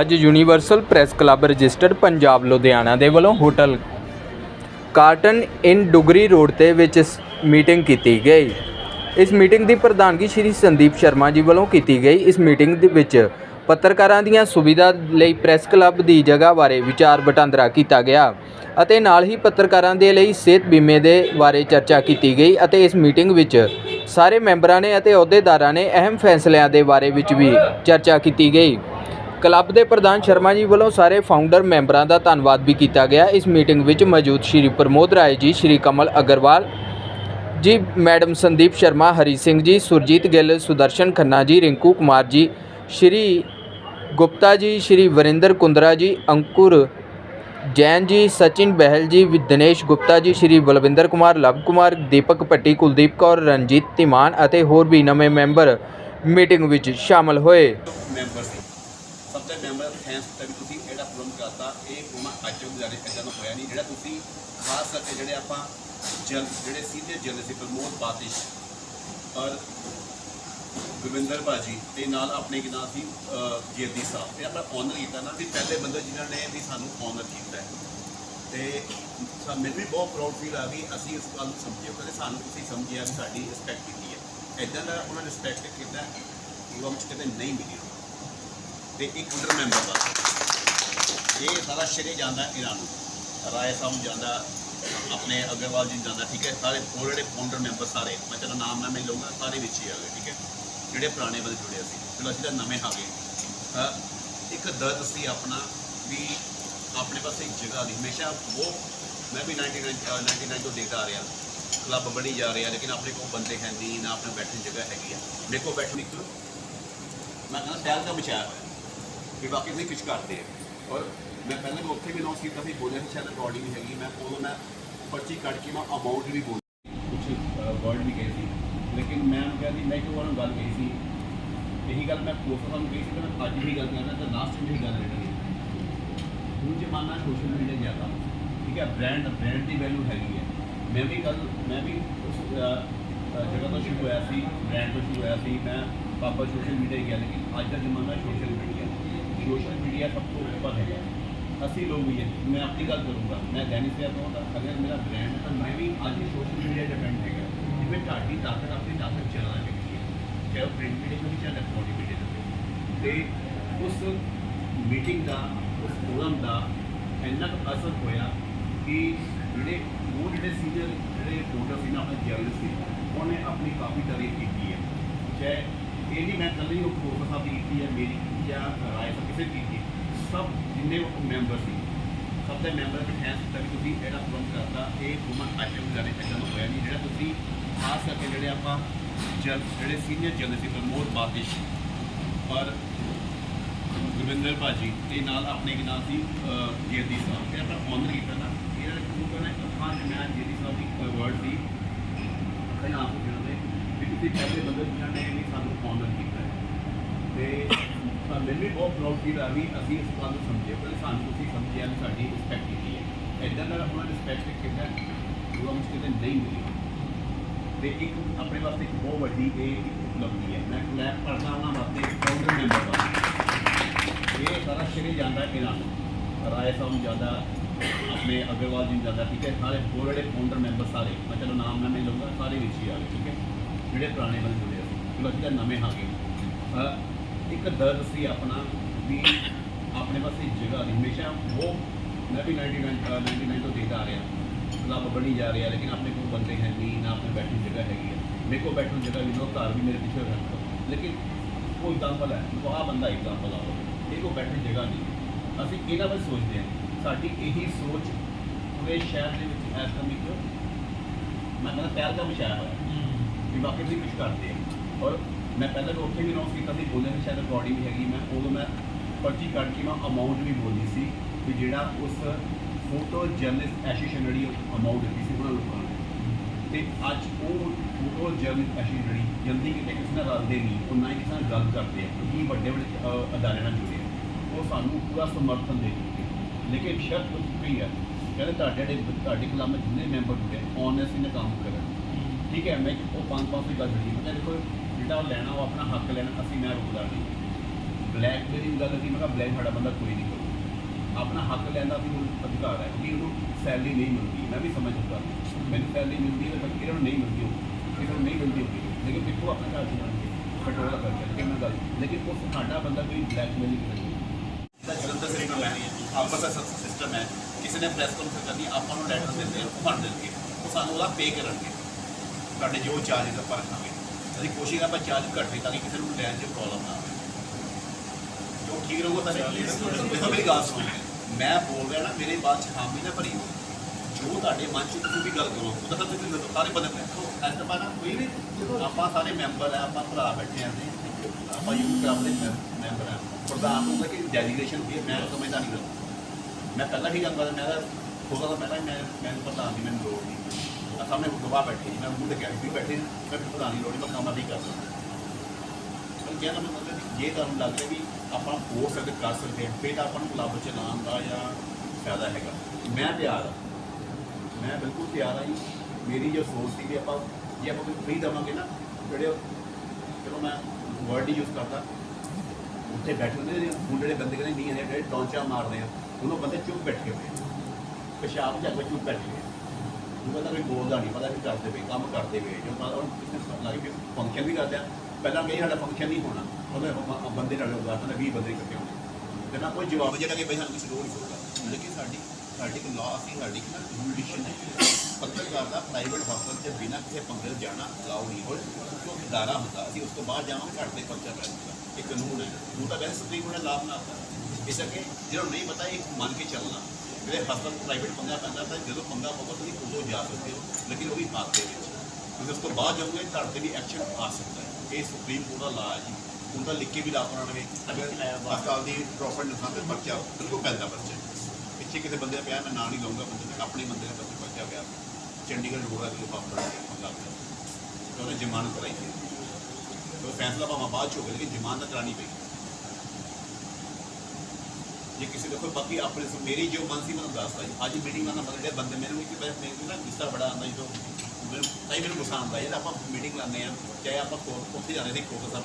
ਅੱਜ universal press club registered Punjab Ludhiana ਦੇ ਵੱਲੋਂ hotel Carton inn Dugri road ਤੇ ਵਿੱਚ ਸ- ਮੀਟਿੰਗ ਕੀਤੀ ਗਈ। ਇਸ ਮੀਟਿੰਗ ਦੀ ਪ੍ਰਧਾਨਗੀ ਸ਼੍ਰੀ ਸੰਦੀਪ ਸ਼ਰਮਾ ਜੀ ਵੱਲੋਂ ਕੀਤੀ ਗਈ। ਇਸ ਮੀਟਿੰਗ ਦੇ ਵਿੱਚ ਪੱਤਰਕਾਰਾਂ ਦੀਆਂ ਸੁਵਿਧਾ ਲਈ ਪ੍ਰੈਸ ਕਲੱਬ ਦੀ ਜਗ੍ਹਾ ਬਾਰੇ ਵਿਚਾਰ ਵਟਾਂਦਰਾ ਕੀਤਾ ਗਿਆ ਅਤੇ ਨਾਲ ਹੀ ਪੱਤਰਕਾਰਾਂ ਦੇ ਲਈ ਸਿਹਤ ਬੀਮੇ ਦੇ ਬਾਰੇ ਚਰਚਾ ਕੀਤੀ ਗਈ ਅਤੇ ਇਸ ਮੀਟਿੰਗ ਵਿੱਚ ਸਾਰੇ ਮੈਂਬਰਾਂ ਨੇ ਅਤੇ ਅਹੁਦੇਦਾਰਾਂ ਨੇ ਅਹਿਮ ਫੈਸਲਿਆਂ ਦੇ ਬਾਰੇ ਵਿੱਚ ਵੀ ਚਰਚਾ ਕੀਤੀ ਗਈ। ਕਲੱਬ ਦੇ ਪ੍ਰਧਾਨ ਸ਼ਰਮਾ ਜੀ ਵੱਲੋਂ ਸਾਰੇ ਫਾਊਂਡਰ ਮੈਂਬਰਾਂ ਦਾ ਧੰਨਵਾਦ ਵੀ ਕੀਤਾ ਗਿਆ। ਇਸ ਮੀਟਿੰਗ ਵਿੱਚ ਮੌਜੂਦ ਸ਼੍ਰੀ ਪ੍ਰਮੋਦ ਰਾਏ ਜੀ, ਸ਼੍ਰੀ ਕਮਲ ਅਗਰਵਾਲ ਜੀ, ਮੈਡਮ ਸੰਦੀਪ ਸ਼ਰਮਾ, ਹਰੀ ਸਿੰਘ ਜੀ, ਸੁਰਜੀਤ ਗਿੱਲ, ਸੁਦਰਸ਼ਨ ਖੰਨਾ ਜੀ, ਰਿੰਕੂ ਕੁਮਾਰ ਜੀ, ਸ਼੍ਰੀ ਗੁਪਤਾ ਜੀ, ਸ਼੍ਰੀ ਵਰਿੰਦਰ ਕੁੰਦਰਾ ਜੀ, ਅੰਕੁਰ ਜੈਨ ਜੀ, ਸਚਿਨ ਬਹਿਲ ਜੀ ਦਿਨੇਸ਼ ਗੁਪਤਾ ਜੀ, ਸ਼੍ਰੀ ਬਲਵਿੰਦਰ ਕੁਮਾਰ, ਲਵ ਕੁਮਾਰ, ਦੀਪਕ ਭੱਟੀ, ਕੁਲਦੀਪ ਕੌਰ, ਰਣਜੀਤ ਤਿਮਾਨ ਅਤੇ ਹੋਰ ਵੀ ਨਵੇਂ ਮੈਂਬਰ ਮੀਟਿੰਗ ਵਿੱਚ ਸ਼ਾਮਲ ਹੋਏ। ਮੈਂਬਰ ਥੈਂਕਸ ਵੀ ਤੁਸੀਂ ਜਿਹੜਾ ਪ੍ਰੋਗਰਾਮ ਕਰਤਾ? ਇਹ ਪ੍ਰੋਗਰਾਮ ਅੱਜ ਤੋਂ ਗੁਜ਼ਾਰੇ ਇਦਾਂ ਦਾ ਹੋਇਆ ਨਹੀਂ। ਜਿਹੜਾ ਤੁਸੀਂ ਖਾਸ ਕਰਕੇ ਜਿਹੜੇ ਆਪਾਂ ਜਨ ਜਿਹੜੇ ਸੀਨੀਅਰ ਜਨਰਲ ਸੀ, ਪ੍ਰਮੋਦ ਬਾਤਿਸ਼ ਔਰ ਗੁਰਵਿੰਦਰ ਭਾਜੀ ਤੇ ਨਾਲ ਆਪਣੇ ਕੀ ਨਾਮ ਸੀ ਜੀਰਦੀ ਸਾਹਿਬ ਇਹ ਆਪਾਂ ਆਨਰ ਕੀਤਾ ਨਾ ਵੀ ਪਹਿਲੇ ਬੰਦੇ ਜਿਨ੍ਹਾਂ ਨੇ ਵੀ ਸਾਨੂੰ ਆਨਰ ਕੀਤਾ ਹੈ। ਤੇ ਮੈਨੂੰ ਵੀ ਬਹੁਤ ਪ੍ਰਾਊਡ ਫੀਲ ਆ ਵੀ ਅਸੀਂ ਇਸ ਗੱਲ ਨੂੰ ਸਮਝਿਆ ਕਿ ਸਾਨੂੰ ਤੁਸੀਂ ਸਮਝਿਆ ਵੀ ਸਾਡੀ ਰਿਸਪੈਕਟ ਕੀਤੀ ਹੈ। ਇਦਾਂ ਦਾ ਉਹਨਾਂ ਨੇ ਰਿਸਪੈਕਟ ਕੀਤਾ ਉਹ ਵਿੱਚ ਕਿਤੇ ਨਹੀਂ ਮਿਲੀ। ਤੇ ਇੱਕ ਅੰਡਰ ਮੈਂਬਰ ਦਾ। ਇਹ ਸਾਰਾ ਸ਼ਰੇ ਜਾਂਦਾ ਇਹਨਾਂ ਨੂੰ। ਰਾਏ ਸਾਹਿਬ ਜਾਂਦਾ ਆਪਣੇ ਅਗਰਵਾਲ ਜੀ ਜਾਂਦਾ ਠੀਕ ਹੈ? ਸਾਰੇ ਹੋਰ ਜਿਹੜੇ ਫਾਊਂਡਰ ਮੈਂਬਰ ਸਾਰੇ ਮੈਂ ਚਲੋ ਨਾਮ ਨਾ ਮੈਂ ਲਊਂਗਾ ਸਾਰੇ ਵਿੱਚ ਹੀ ਆ ਗਏ ਠੀਕ ਹੈ? ਜਿਹੜੇ ਪੁਰਾਣੇ ਬੰਦੇ ਜੁੜੇ ਸੀ ਚਲੋ ਅਸੀਂ ਤਾਂ ਨਵੇਂ ਆ ਗਏ। ਤਾਂ ਇੱਕ ਦਰਦ ਸੀ ਆਪਣਾ ਵੀ ਆਪਣੇ ਪਾਸੇ ਇੱਕ ਜਗ੍ਹਾ ਦੀ ਹਮੇਸ਼ਾ ਉਹ ਮੈਂ ਵੀ 99 ਅ, 99 ਤੋਂ ਦੇਖਦਾ ਆ ਰਿਹਾ। ਕਲੱਬ ਬਣੀ ਜਾ ਰਿਹਾ ਲੇਕਿਨ ਆਪਣੇ ਕੋਲ ਬੰਦੇ ਹੈ ਨਹੀਂ ਨਾ ਆਪਣੇ ਬੈਠਣ ਦੀ ਜਗ੍ਹਾ ਹੈਗੀ ਆ। ਮੇਰੇ ਕੋਲ ਬੈਠਣ ਇੱਕ ਮੈਂ ਕਹਿੰਦਾ ਪਹਿਲ ਦਾ ਬਚਾਇਆ ਹੋਇਆ ਕਿ ਬਾਕੀ ਨਹੀਂ ਕੁਝ ਕਰਦੇ ਆ। ਔਰ ਮੈਂ ਪਹਿਲਾਂ ਵੀ ਉੱਥੇ ਵੀ ਅਨਾਉਂਸ ਕੀਤਾ ਸੀ, ਬੋਲਿਆ ਸੀ ਸ਼ਾਇਦ ਰਿਕਾਰਡਿੰਗ ਹੈਗੀ। ਮੈਂ ਉਦੋਂ ਮੈਂ ਪਰਚੀ ਕੱਢ ਕੇ ਮੈਂ ਅਮਾਉਂਟ ਵੀ ਬੋਲ ਕੁਝ ਵਰਡ ਵੀ ਗਏ ਸੀ। ਲੇਕਿਨ ਮੈਂ ਉਹਨੂੰ ਕਿਹਾ ਸੀ, ਮੈਂ ਇੱਕ ਵਾਰ ਗੱਲ ਕਹੀ ਸੀ। ਇਹੀ ਗੱਲ ਮੈਂ ਪੋਸਟ ਤੁਹਾਨੂੰ ਕਹੀ ਸੀ ਕਿ ਮੈਂ ਅੱਜ ਵੀ ਗੱਲ ਕਰਨਾ ਤਾਂ ਲਾਸਟ ਟਾਈਮ ਵੀ ਗੱਲ ਰਹਿਣੀ ਹੈ ਹੁਣ ਜ਼ਮਾਨਾ ਸੋਸ਼ਲ ਮੀਡੀਆ ਜ਼ਿਆਦਾ। ਠੀਕ ਹੈ ਬ੍ਰਾਂਡ ਬ੍ਰਾਂਡ ਦੀ ਵੈਲਿਊ ਹੈਗੀ ਹੈ। ਮੈਂ ਵੀ ਕੱਲ ਮੈਂ ਵੀ ਉਸ ਜਗ੍ਹਾ ਤੋਂ ਸ਼ੁਰੂ ਹੋਇਆ ਸੀ ਬ੍ਰਾਂਡ ਤੋਂ ਸ਼ੁਰੂ ਹੋਇਆ ਸੀ। ਮੈਂ ਪਾਪਾ ਸੋਸ਼ਲ ਮੀਡੀਆ ਗਿਆ, ਲੇਕਿਨ ਅੱਜ ਦਾ ਜ਼ਮਾਨਾ ਸੋਸ਼ਲ ਮੀਡੀਆ ਸੋਸ਼ਲ ਮੀਡੀਆ ਸਭ ਤੋਂ ਉੱਪਰ ਹੈਗਾ ਅਸੀਂ ਲੋਕ ਵੀ ਹੈ। ਮੈਂ ਆਪਣੀ ਗੱਲ ਕਰੂੰਗਾ। ਮੈਂ ਦੈਨਿਕ ਸਿਆ ਤੋਂ ਤਾਂ ਅਗਰ ਮੇਰਾ ਬ੍ਰਾਂਡ ਹੈ ਤਾਂ ਮੈਂ ਵੀ ਅੱਜ ਹੀ ਸੋਸ਼ਲ ਮੀਡੀਆ ਡਿਪੈਂਡ ਹੈਗਾ। ਜਿਵੇਂ ਤੁਹਾਡੀ ਤਾਕਤ ਆਪਣੀ ਤਾਕਤ ਚਲਾਉਣਾ ਚਾਹੀਦੀ ਹੈ। ਚਾਹੇ ਉਹ ਪ੍ਰਿੰਟ ਮੀਡੀਆ ਤੋਂ ਚਾਹੇ ਇਲੈਕਟ੍ਰੋਨਿਕ ਮੀਡੀਆ ਤੋਂ ਤੇ ਉਸ ਮੀਟਿੰਗ ਦਾ, ਉਸ ਫੋਰਮ ਦਾ ਇੰਨਾ ਕੁ ਅਸਰ ਹੋਇਆ ਕਿ ਜਿਹੜੇ, ਉਹ ਜਿਹੜੇ ਸੀਨੀਅਰ ਜਿਹੜੇ ਰਿਪੋਰਟਰ ਸੀ ਨਾ, ਆਪਣੇ ਜਰਨਲਿਸਟ ਸੀ, ਉਹਨੇ ਆਪਣੀ ਕਾਫੀ ਤਾਰੀਫ ਕੀਤੀ ਹੈ। ਚਾਹੇ ਇਹ ਨਹੀਂ ਮੈਂ ਕੱਲੀ ਉਹ ਪ੍ਰੋਫੈਸਰ ਸਾਹਿਬ ਦੀ ਕੀਤੀ ਹੈ, ਮੇਰੀ ਕੀਤੀ ਜਾਂ ਰਾਏ ਸਾਹਿਬ ਕੀਤੀ ਸਭ ਜਿੰਨੇ ਮੈਂਬਰ ਸੀ, ਸਭ ਦੇ ਮੈਂਬਰ ਨੇ ਫੈਸ ਕੀਤਾ ਤੁਸੀਂ ਜਿਹੜਾ ਪ੍ਰਬੰਧ ਕਰਤਾ, ਇਹ ਵੂਮਨ ਅੱਜ ਗੁਜ਼ਾਰੇ ਤੱਕ ਹੋਇਆ ਨਹੀਂ। ਜਿਹੜਾ ਤੁਸੀਂ ਖਾਸ ਕਰਕੇ ਜਿਹੜੇ ਆਪਾਂ ਜਨ, ਜਿਹੜੇ ਸੀਨੀਅਰ ਜਨਰਲ ਸੀ, ਪ੍ਰਮੋਦ ਬਾਤਿਸ਼ ਔਰ ਗੁਰਵਿੰਦਰ ਭਾਜੀ ਤੇ ਨਾਲ ਆਪਣੇ ਕੀ ਨਾਮ ਸੀ ਜੀਰਦੀ ਸਾਹਿਬ। ਤੇ ਆਪਾਂ ਆਨਰ ਕੀਤਾ ਨਾ, ਇਹਨਾਂ ਨੇ ਕਿਉਂ ਕਰਨਾ ਅੱਖਾਂ ਚ ਮੈਂ ਜੀਰਦੀ ਸਾਹਿਬ ਦੀ ਵਰਡ ਸੀ, ਅੱਖਾਂ ਨਾਲ ਆਪ ਦੇ ਵੀ ਤੁਸੀਂ ਪਹਿਲੇ ਬੰਦੇ ਜਿਨ੍ਹਾਂ ਨੇ ਵੀ ਸਾਨੂੰ ਆਨਰ ਕੀਤਾ ਹੈ। ਤੇ ਮੈਨੂੰ ਵੀ ਬਹੁਤ ਪ੍ਰਾਊਡ ਫੀਲ ਆ ਵੀ ਅਸੀਂ ਇਸ ਗੱਲ ਨੂੰ ਸਮਝੇ, ਪਰ ਸਾਨੂੰ ਤੁਸੀਂ ਸਮਝਿਆ ਵੀ ਸਾਡੀ ਰਿਸਪੈਕਟ ਕੀਤੀ ਹੈ। ਇਦਾਂ ਦਾ ਆਪਣਾ ਰਿਸਪੈਕਟ ਕੀਤਾ ਉਹ ਹਮ ਕਿਤੇ ਨਹੀਂ ਮਿਲੀ। ਤੇ ਇੱਕ ਆਪਣੇ ਵਾਸਤੇ ਇੱਕ ਬਹੁਤ ਵੱਡੀ ਇਹ ਉਪਲਬਧੀ ਹੈ। ਮੈਂ ਕਲੈਪ ਕਰਦਾ ਉਹਨਾਂ ਵਾਸਤੇ ਫਾਊਂਡਰ ਮੈਂਬਰ ਦਾ ਇਹ ਸਾਰਾ ਸ਼੍ਰੇ ਜਾਂਦਾ ਇਹਨਾਂ ਨੂੰ। ਰਾਏ ਸਾਹਿਬ ਨੂੰ ਜਾਂਦਾ ਆਪਣੇ ਅਗਰਵਾਲ ਜੀ ਨੂੰ ਜਾਂਦਾ ਠੀਕ ਹੈ? ਸਾਰੇ ਹੋਰ ਜਿਹੜੇ ਫਾਊਂਡਰ ਮੈਂਬਰ ਸਾਰੇ, ਮੈਂ ਚਲੋ ਨਾਮ ਨਾ ਨਹੀਂ ਲਊਂਗਾ, ਸਾਰੇ ਵਿੱਚ ਆ ਗਏ ਠੀਕ ਹੈ? ਜਿਹੜੇ ਪੁਰਾਣੇ ਬੰਦੇ ਜੁੜੇ ਸੀ ਚਲੋ ਅਸੀਂ ਨਵੇਂ ਆ ਗਏ। ਇੱਕ ਦਰਦ ਸੀ ਆਪਣਾ ਵੀ ਆਪਣੇ ਪਾਸੇ ਜਗ੍ਹਾ ਨਹੀਂ ਹਮੇਸ਼ਾ ਉਹ ਮੈਂ ਵੀ 99 ਅ, 99 ਤੋਂ ਦੇਖਦਾ ਆ ਰਿਹਾ। ਕਲੱਬ ਬਣੀ ਜਾ ਰਿਹਾ ਲੇਕਿਨ ਆਪਣੇ ਕੋਲ ਬੰਦੇ ਹੈ ਨਹੀਂ ਨਾ ਆਪਣੇ ਬੈਠਣ ਦੀ ਜਗ੍ਹਾ ਹੈਗੀ ਹੈ ਮੇਰੇ ਕੋਲ ਬੈਠਣ ਦੀ ਜਗ੍ਹਾ ਵੀ ਲੋਕ ਘਰ ਵੀ ਮੇਰੇ ਪਿੱਛੇ ਰੱਖੋ ਲੇਕਿਨ ਕੋਈ ਐਗਜ਼ਾਮਪਲ ਹੈ ਦੇਖੋ ਆਹ ਬੰਦਾ ਐਗਜ਼ਾਮਪਲ ਆ। ਇਹ ਕੋ ਬੈਠਣ ਦੀ ਜਗ੍ਹਾ ਨਹੀਂ। ਅਸੀਂ ਇਹਨਾਂ ਬਾਰੇ ਸੋਚਦੇ ਹਾਂ। ਸਾਡੀ ਇਹੀ ਸੋਚ ਪੂਰੇ ਸ਼ਹਿਰ ਦੇ ਵਿੱਚ ਇਸ ਕੰਮ ਇੱਕ ਮੈਂ ਕਹਿੰਦਾ ਪਿਆਰ ਦਾ ਵਿਸ਼ਾ ਹੋਇਆ। ਕਿ ਵਾਕਈ ਵੀ ਕੁਝ ਕਰਦੇ ਆ। ਔਰ ਮੈਂ ਪਹਿਲਾਂ ਵੀ ਉੱਥੇ ਵੀ ਅਨਾਉਂਸ ਕੀਤਾ ਸੀ ਬੋਲਣ ਦੀ ਸ਼ਾਇਦ ਰਿਕਾਰਡਿੰਗ ਵੀ ਹੈਗੀ ਮੈਂ ਉਦੋਂ ਮੈਂ ਪਰਚੀ ਕੱਢ ਕੇ ਮੈਂ ਅਮਾਉਂਟ ਵੀ ਬੋਲੀ ਸੀ ਕਿ ਜਿਹੜਾ ਉਸ ਫੋਟੋ ਜਰਨਲਿਸਟ ਐਸੋਸੀਏਸ਼ਨ ਜਿਹੜੀ ਅਮਾਉਂਟ ਦਿੱਤੀ ਸੀ ਉਹਨਾਂ ਲੋਕਾਂ ਨੇ। ਤੇ ਅੱਜ ਉਹ ਫੋਟੋ ਜਰਨਲਿਸਟ ਐਸੋਸੀਏਸ਼ਨ ਜਿਹੜੀ ਜਲਦੀ ਕਿਤੇ ਕਿਸੇ ਨਾਲ ਰਲਦੇ ਨਹੀਂ ਉਹ ਨਾ ਹੀ ਕਿਸੇ ਨਾਲ ਗੱਲ ਕਰਦੇ ਆ ਕਿਉਂਕਿ ਵੱਡੇ ਵੱਡੇ ਅਦਾਰੇ ਨਾਲ ਜੁੜੇ ਆ। ਉਹ ਸਾਨੂੰ ਪੂਰਾ ਸਮਰਥਨ ਦੇ ਲੇਕਿਨ ਸ਼ਰਤ ਕੀ ਹੈ ਕਹਿੰਦੇ ਤੁਹਾਡੇ ਜਿਹੜੇ ਤੁਹਾਡੇ ਵਿੱਚ ਜਿੰਨੇ ਮੈਂਬਰ ਹੁੰਦੇ ਓਨੈਸਟੀ ਨਾਲ ਕੰਮ ਕਰਨ ਠੀਕ ਹੈ ਮੈਂ ਉਹ ਪੰਜ ਪੰਜ ਦੀ ਗੱਲ ਨਹੀਂ ਮੈਂ ਦੇਖੋ ਜਿਹੜਾ ਉਹ ਲੈਣਾ, ਉਹ ਆਪਣਾ ਹੱਕ ਲੈਣਾ, ਅਸੀਂ ਮੈਂ ਰੁਕਦਾ ਨਹੀਂ। ਬਲੈਕਮੇਲਿੰਗ ਦੀ ਗੱਲ ਸੀ ਮੈਂ ਕਿਹਾ ਬਲੈਕ ਸਾਡਾ ਬੰਦਾ ਕੋਈ ਨਹੀਂ ਕਰੂਗਾ। ਆਪਣਾ ਹੱਕ ਲੈਣ ਦਾ ਵੀ ਉਹਨੂੰ ਅਧਿਕਾਰ ਹੈ ਕਿ ਉਹਨੂੰ ਸੈਲਰੀ ਨਹੀਂ ਮਿਲਦੀ। ਮੈਂ ਵੀ ਸਮਝ ਚੁੱਕਾ। ਮੈਨੂੰ ਸੈਲਰੀ ਮਿਲਦੀ ਹੈ ਤਾਂ ਕਿਹਨਾਂ ਨੂੰ ਨਹੀਂ ਮਿਲਦੀ ਉਹ ਕਿਸੇ ਨੂੰ ਨਹੀਂ ਮਿਲਦੀ ਹੋਊਗੀ। ਲੇਕਿਨ ਦੇਖੋ ਆਪਣਾ ਘਰ ਚਲਾਉਣਗੇ ਪੈਟਰੋਲ ਦਾ ਖਰਚਾ ਕਿੰਨਾ ਗੱਲ? ਲੇਕਿਨ ਉਹ ਸਾਡਾ ਬੰਦਾ ਕੋਈ ਬਲੈਕਮੇਲ ਨਹੀਂ ਕਰਦਾ ਜਲੰਧਰ ਸਿਸਟਮ ਹੈ। ਅੰਮ੍ਰਿਤਸਰ ਸਿਸਟਮ ਹੈ। ਕਿਸੇ ਨੇ ਪ੍ਰੈਸ ਕਾਨਫਰੰਸ ਕਰਨੀ, ਆਪਾਂ ਨੂੰ ਲੈਟਰ ਦਿੰਦੇ ਆ, ਉਹ ਭਰ ਦੇਣਗੇ ਉਹ ਸਾਨੂੰ ਉਹਦਾ ਪੇ ਕਰਨਗੇ। ਸਾਡੇ ਜੋ ਚਾਰजेस ਆਪਾਂ ਰੱਖਾਂਗੇ। ਅਸੀਂ ਕੋਸ਼ਿਸ਼ ਆਪਾਂ ਚਾਰਜ ਘੱਟ ਤਾਂ ਕਿ ਕਿਸੇ ਨੂੰ ਲੈਣ 'ਚ ਪ੍ਰੋਬਲਮ ਨਾ ਆਵੇ। ਜੋ ਠੀਕ ਰਹੂਗਾ ਤਾਂ ਦੇਖੋ ਮੇਰੀ ਗੱਲ ਸੁਣੋ। ਮੈਂ ਬੋਲ ਰਿਹਾ ਨਾ ਮੇਰੇ ਬਾਤ 'ਚ ਖਾਮੀ ਨਾ ਭਰੀ ਹੋ ਜੋ ਤੁਹਾਡੇ ਮਨ 'ਚ ਤੁਸੀਂ ਵੀ ਗੱਲ ਕਰੋ ਉਹਦਾ ਤਾਂ ਤੁਸੀਂ ਦੱਸੋ, ਸਾਰੇ ਬੰਦੇ ਦੇਖੋ। ਐਸਾ ਬਾਨਾ ਕੋਈ ਨਹੀਂ ਆਪਾਂ ਸਾਰੇ ਮੈਂਬਰ ਆ ਆਪਾਂ ਭਰਾ ਬੈਠੇ ਆਂ ਨੇ ਆਪਾਂ ਯੂਥ ਕਲੱਬ ਦੇ ਮੈਂਬਰ ਆ। ਪ੍ਰਧਾਨ ਨੂੰ ਕਿ ਡੈਲੀਗੇਸ਼ਨ ਹੁੰਦੀ ਹੈ ਮੈਂ ਤਾਂ ਸਮਝਦਾ ਨਹੀਂ ਗਾ ਮੈਂ ਪਹਿਲਾਂ ਹੀ ਗੱਲ ਕਰਦਾ ਮੈਂ ਤਾਂ ਹੋਗਾ ਤਾਂ ਪਹਿਲਾਂ ਹੀ ਮੈਂ ਮੈਂ ਪ੍ਰਧਾਨ ਦੀ ਮੈਨੂੰ ਲੋੜ ਨਹੀਂ। ਸਾਹਮਣੇ ਗਵਾਹ ਬੈਠੇ ਜੀ, ਮੈਂ ਮੂੰਹ ਤੇ ਕਹਿ ਵੀ ਬੈਠੇ ਮੈਂ ਪ੍ਰਧਾਨ ਦੀ ਲੋੜ ਨਹੀਂ, ਮੈਂ ਕੰਮ ਨਹੀਂ ਕਰ ਸਕਦਾ। ਪਰ ਕਹਿਣਾ ਮੈਂ ਮਤਲਬ ਜੇ ਤੁਹਾਨੂੰ ਲੱਗਦਾ ਵੀ ਆਪਾਂ ਹੋ ਸਕਦੇ ਕਰ ਸਕਦੇ ਹਾਂ, ਫਿਰ ਤਾਂ ਆਪਾਂ ਨੂੰ ਕਲੱਬ ਚਲਾਉਣ ਦਾ ਜਾਂ ਫਾਇਦਾ ਹੈਗਾ। ਮੈਂ ਤਿਆਰ ਹਾਂ। ਮੈਂ ਬਿਲਕੁਲ ਤਿਆਰ ਹਾਂ ਜੀ। ਮੇਰੀ ਜੋ ਸੋਚ ਸੀ ਵੀ ਆਪਾਂ, ਜੇ ਆਪਾਂ ਕੋਈ ਫ੍ਰੀ ਦੇਵਾਂਗੇ ਨਾ, ਜਿਹੜੇ ਚਲੋ ਮੈਂ ਵਰਡ ਹੀ ਯੂਜ਼ ਕਰਦਾ, ਉੱਥੇ ਬੈਠੇ ਹੁੰਦੇ ਨੇ ਹੁਣ ਜਿਹੜੇ ਬੰਦੇ ਕਹਿੰਦੇ ਨਹੀਂ ਆਏ ਜਿਹੜੇ ਟੌਂਚਾ ਮਾਰਦੇ ਆ, ਉਹਨਾਂ ਬੰਦੇ ਚੁੱਪ ਬੈਠੇ ਹੋਏ ਆ। ਪਿਸ਼ਾਬ ਜਾ ਕੇ ਚੁੱਪ ਬੈਠੇ ਹੋਏ ਉਹਨਾਂ ਦਾ ਕੋਈ ਬੋਲਦਾ ਨਹੀਂ, ਪਤਾ ਕਿ ਕਰਦੇ ਪਏ, ਕੰਮ ਕਰਦੇ ਪਏ, ਜੋ ਪਤਾ ਹੁਣ ਕਿਸੇ ਲੱਗੇ ਫੰਕਸ਼ਨ ਵੀ ਕਰਦੇ ਆ। ਪਹਿਲਾਂ ਕਹੀ ਸਾਡਾ ਫੰਕਸ਼ਨ ਨਹੀਂ ਹੋਣਾ, ਉਹਦੇ ਬੰਦੇ ਨਾਲ ਹੋਗਾ ਤਾਂ 20 ਬੰਦੇ ਇਕੱਠੇ ਹੋਣੇ ਤੇ ਨਾ ਕੋਈ ਜਵਾਬ ਜਿਹੜਾ ਕਿ ਬਈ ਸਾਨੂੰ ਕਿਸੇ ਲੋੜ ਨਹੀਂ ਹੋਊਗਾ ਲੇਕਿਨ ਸਾਡੀ ਸਾਡੀ ਇੱਕ ਲਾਅ ਸੀ, ਸਾਡੀ ਇੱਕ ਰੂਲੇਸ਼ਨ ਹੈ। ਪੱਤਰਕਾਰ ਦਾ ਪ੍ਰਾਈਵੇਟ ਹਸਪਤਾਲ 'ਚ ਬਿਨਾਂ ਕਿਸੇ ਪੰਗੇ ਦੇ ਜਾਣਾ ਅਲਾਉ ਨਹੀਂ ਹੋਏ ਕਿਉਂਕਿ ਦਾਰਾ ਹੁੰਦਾ, ਅਸੀਂ ਉਸ ਤੋਂ ਬਾਅਦ ਜਾਵਾਂਗੇ ਸਾਡੇ ਦੇ ਪਰਚਾ ਪੈ ਜਾਊਗਾ। ਇਹ ਕਾਨੂੰਨ ਹੈ। ਉਹ ਤਾਂ ਵੈਸੇ ਸੁਪਰੀਮ ਕੋਰਟ ਨੇ ਲਾਭ ਨਾ ਇਸ ਕਰਕੇ ਜਿਹੜਾ ਨੂੰ ਨਹੀਂ ਪਤਾ, ਇਹ ਮੰਨ ਕੇ ਚੱਲਣਾ। ਜਿਹੜੇ ਹਸਪਤਾਲ ਪ੍ਰਾਈਵੇਟ ਪੰਗਾ ਪੈਂਦਾ ਤਾਂ ਜਦੋਂ ਪੰਗਾ ਪਊਗਾ ਤੁਸੀਂ ਉਦੋਂ ਜਾ ਸਕਦੇ ਹੋ ਲੇਕਿਨ ਉਹ ਵੀ ਹੱਥ ਦੇ ਵਿੱਚ। ਤੁਸੀਂ ਉਸ ਤੋਂ ਬਾਅਦ ਜਾਓਗੇ ਤੁਹਾਡੇ ਤੇ ਵੀ ਐਕਸ਼ਨ ਆ ਸਕਦਾ ਹੈ। ਇਹ ਸੁਪਰੀਮ ਕੋਰਟ ਦਾ ਲਾ ਹੈ ਜੀ। ਤਾਂ ਲਿਖ ਕੇ ਵੀ ਲਾ ਪਾਉਣਾ ਨੇ ਅਗਰ ਹਸਪਤਾਲ ਦੀ ਪ੍ਰੋਪਰ ਨਿਸ਼ਾਨ ਤੇ ਪਰਚਾ ਬਿਲਕੁਲ ਪੈਂਦਾ ਪਰਚਾ। ਪਿੱਛੇ ਕਿਸੇ ਬੰਦੇ ਪਿਆ ਮੈਂ ਨਾਂ ਨਹੀਂ ਲਊਂਗਾ ਬੰਦੇ ਦਾ ਆਪਣੇ ਬੰਦੇ ਦਾ ਪਰਚਾ ਪਿਆ। ਚੰਡੀਗੜ੍ਹ ਰੋੜਾ ਦੇ ਹਸਪਤਾਲ ਦੇ ਪੰਗਾ ਪਿਆ। ਤੇ ਉਹਨੇ ਜ਼ਮਾਨਤ ਕਰਾਈ ਸੀ। ਉਹ ਫੈਸਲਾ ਭਾਵੇਂ ਬਾਅਦ ਚ ਹੋ ਗਿਆ ਲੇਕਿਨ ਜ਼ਮਾਨਤ ਕਰਾਣੀ ਪਈ ਜੇ ਕਿਸੇ ਦੇਖੋ, ਬਾਕੀ ਆਪਣੇ ਸ- ਮੇਰੀ ਜੋ ਮਨ ਸੀ ਮੈਨੂੰ ਦੱਸਦਾ ਜੀ। ਅੱਜ ਮੀਟਿੰਗ ਦਾ ਮਤਲਬ ਜਿਹੜੇ ਬੰਦੇ ਮੈਨੂੰ ਕਿ ਬਸ ਮੈਨੂੰ ਨਾ ਗੁੱਸਾ ਬੜਾ ਆਉਂਦਾ ਜਦੋਂ ਮੈਨੂੰ ਤਾਂ ਹੀ ਮੈਨੂੰ ਗੁੱਸਾ ਆਉਂਦਾ। ਜਿਹੜਾ ਆਪਾਂ ਮੀਟਿੰਗ ਲਾਉਂਦੇ ਆ, ਚਾਹੇ ਆਪਾਂ ਕੋਰਟ ਉੱਥੇ ਜਾਂਦੇ ਸੀ ਕੋਰਟ ਸਾਹਿਬ